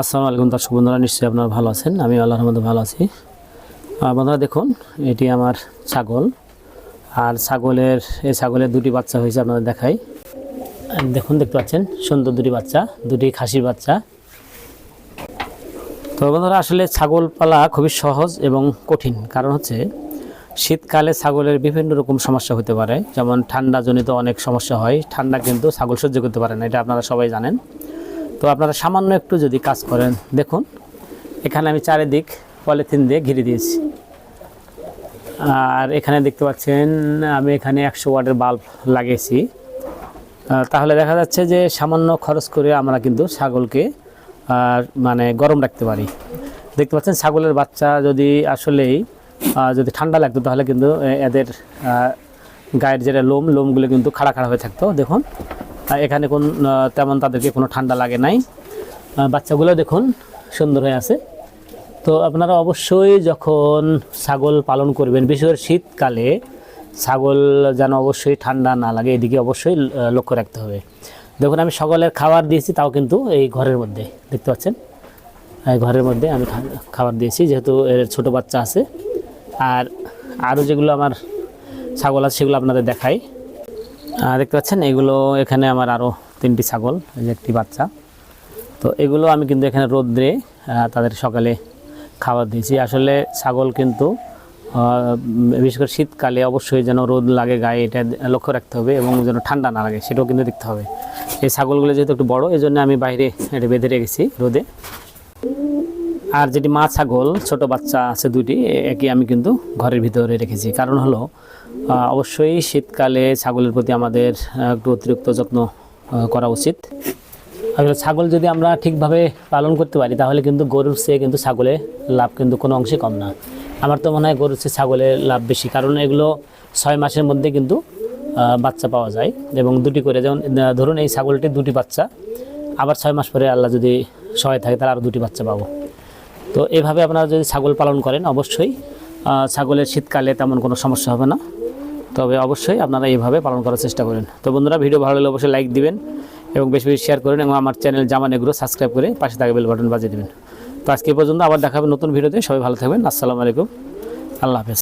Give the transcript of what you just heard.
আসসালামু আলাইকুম দর্শক বন্ধুরা, নিশ্চয়ই আপনারা ভালো আছেন। আমি আল্লাহর মধ্যে ভালো আছি। বন্ধুরা, দেখুন, এটি আমার ছাগল। আর ছাগলের, এই ছাগলের দুটি বাচ্চা হয়েছে আপনাদের দেখাই। দেখুন, দেখতে পাচ্ছেন, সুন্দর দুটি বাচ্চা, দুটি খাসির বাচ্চা। তো বন্ধুরা, আসলে ছাগল পালা খুবই সহজ এবং কঠিন। কারণ হচ্ছে, শীতকালে ছাগলের বিভিন্ন রকম সমস্যা হতে পারে। যেমন ঠান্ডাজনিত অনেক সমস্যা হয়। ঠান্ডা কিন্তু ছাগল সহ্য করতে পারে না, এটা আপনারা সবাই জানেন। তো আপনারা সামান্য একটু যদি কাজ করেন, দেখুন, এখানে আমি চারিদিক পলিথিন দিয়ে ঘিরে দিয়েছি। আর এখানে দেখতে পাচ্ছেন, আমি এখানে একশো ওয়াটের বাল্ব লাগিয়েছি। তাহলে দেখা যাচ্ছে যে সামান্য খরচ করে আমরা কিন্তু ছাগলকে মানে গরম রাখতে পারি। দেখতে পাচ্ছেন, ছাগলের বাচ্চা যদি আসলেই যদি ঠান্ডা লাগতো, তাহলে কিন্তু এদের গায়ের যেটা লোম, লোমগুলো কিন্তু খাড়া খাড়া হয়ে থাকতো। দেখুন এখানে কোন তেমন তাদেরকে কোনো ঠান্ডা লাগে নাই। বাচ্চাগুলো দেখুন, সুন্দর হয়ে আছে। তো আপনারা অবশ্যই যখন ছাগল পালন করবেন, বিশেষ করে শীতকালে, ছাগল যেন অবশ্যই ঠান্ডা না লাগে, এদিকে অবশ্যই লক্ষ্য রাখতে হবে। দেখুন, আমি সকলের খাবার দিয়েছি, তাও কিন্তু এই ঘরের মধ্যে, দেখতে পাচ্ছেন? এই ঘরের মধ্যে আমি খাবার দিয়েছি, যেহেতু এর ছোট বাচ্চা আছে। আর আরও যেগুলো আমার ছাগল আছে, সেগুলো আপনাদের দেখাই। দেখতে পাচ্ছেন, এগুলো এখানে আমার আরও তিনটি ছাগল, এই যে একটি বাচ্চা। তো এগুলো আমি কিন্তু এখানে রোদ্রে তাদের সকালে খাবার দিয়েছি। আসলে ছাগল কিন্তু বিশেষ করে শীতকালে অবশ্যই যেন রোদ লাগে গায়ে, এটা লক্ষ্য রাখতে হবে এবং যেন ঠান্ডা না লাগে, সেটাও কিন্তু দেখতে হবে। এই ছাগলগুলো যেহেতু একটু বড় এই জন্য আমি বাইরে এটা বেঁধে রেখেছি রোদে। আর যেটি মা ছাগল, ছোট বাচ্চা আছে দুটি একই আমি কিন্তু ঘরের ভিতরে রেখেছি। কারণ হলো অবশ্যই শীতকালে ছাগলের প্রতি আমাদের একটু অতিরিক্ত যত্ন করা উচিত। আসলে ছাগল যদি আমরা ঠিকভাবে পালন করতে পারি, তাহলে কিন্তু গরুর চেয়ে কিন্তু ছাগলের লাভ কিন্তু কোনো অংশে কম না। আমার তো মনে হয় গরুর চেয়ে ছাগলের লাভ বেশি, কারণ এগুলো ছয় মাসের মধ্যে কিন্তু বাচ্চা পাওয়া যায় এবং দুটি করে যেমন ধরুন এই ছাগলটি দুটি বাচ্চা, আবার ছয় মাস পরে আল্লাহ যদি সহায় থাকে, তাহলে আরও দুটি বাচ্চা পাবো। তো এভাবে আপনারা যদি ছাগল পালন করেন, অবশ্যই ছাগলের শীতকালে তেমন কোনো সমস্যা হবে না। তবে অবশ্যই আপনারা এইভাবে পালন করার চেষ্টা করেন। তো বন্ধুরা, ভিডিও ভালো লাগলে অবশ্যই লাইক দিবেন এবং বেশি বেশি শেয়ার করেন এবং আমার চ্যানেল জামান এগুলো সাবস্ক্রাইব করে পাশে থাকা বেল বাটন বাজিয়ে দেবেন। তো আজকে পর্যন্ত আবার দেখাবেন নতুন ভিডিওতে। সবাই ভালো থাকবেন। আসসালামু আলাইকুম। আল্লাহ হাফেজ।